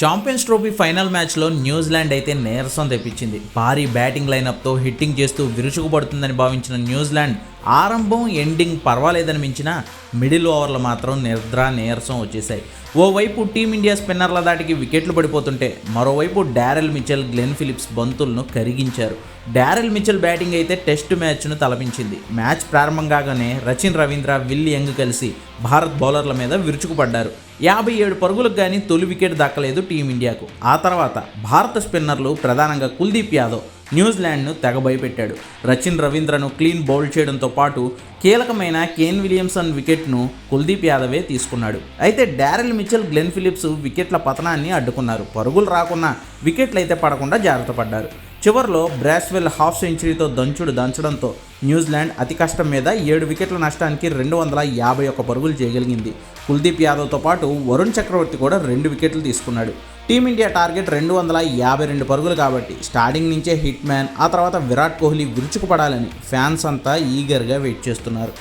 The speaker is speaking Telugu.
ఛాంపియన్స్ ట్రోఫీ ఫైనల్ మ్యాచ్లో న్యూజిలాండ్ అయితే నీరసం తెప్పించింది. భారీ బ్యాటింగ్ లైనప్తో హిట్టింగ్ చేస్తూ విరుచుకుపడుతుందని భావించిన న్యూజిలాండ్ ఆరంభం ఎండింగ్ పర్వాలేదని మించిన మిడిల్ ఓవర్లు మాత్రం నిద్ర నీరసం వచ్చేశాయి ఓవైపు టీమిండియా స్పిన్నర్ల దాటికి వికెట్లు పడిపోతుంటే మరోవైపు డారెల్ మిచెల్ గ్లెన్ ఫిలిప్స్ బంతులను కరిగించారు. డారెల్ మిచెల్ బ్యాటింగ్ అయితే టెస్ట్ మ్యాచ్ను తలపించింది. మ్యాచ్ ప్రారంభం కాగానే రచిన్ రవీంద్ర విల్ యంగ్ కలిసి భారత్ బౌలర్ల మీద విరుచుకుపడ్డారు. యాభై ఏడు పరుగులకు కానీ తొలి వికెట్ దక్కలేదు టీమిండియాకు. ఆ తర్వాత భారత స్పిన్నర్లు ప్రధానంగా కుల్దీప్ యాదవ్ న్యూజిలాండ్ను తెగ భయపెట్టాడు రచిన్ రవీంద్రను క్లీన్ బౌల్ చేయడంతో పాటు కీలకమైన కేన్ విలియమ్సన్ వికెట్ను కుల్దీప్ యాదవే తీసుకున్నాడు. అయితే డారెల్ మిచెల్ గ్లెన్ ఫిలిప్స్ వికెట్ల పతనాన్ని అడ్డుకున్నారు. పరుగులు రాకున్నా వికెట్లు అయితే పడకుండా జాగ్రత్త పడ్డారు. చివరిలో బ్రాస్వెల్ హాఫ్ సెంచరీతో దంచుడు దంచడంతో న్యూజిలాండ్ అతి కష్టం మీద ఏడు వికెట్ల నష్టానికి రెండు వందల యాభై ఒక్క పరుగులు చేయగలిగింది. కుల్దీప్ యాదవ్తో పాటు వరుణ్ చక్రవర్తి కూడా రెండు వికెట్లు తీసుకున్నాడు. టీమిండియా టార్గెట్ రెండు వందల యాభై రెండు పరుగులు కాబట్టి స్టార్టింగ్ నుంచే హిట్ మ్యాన్ ఆ తర్వాత విరాట్ కోహ్లీ విరుచుకుపడాలని ఫ్యాన్స్ అంతా ఈగర్గా వెయిట్ చేస్తున్నారు.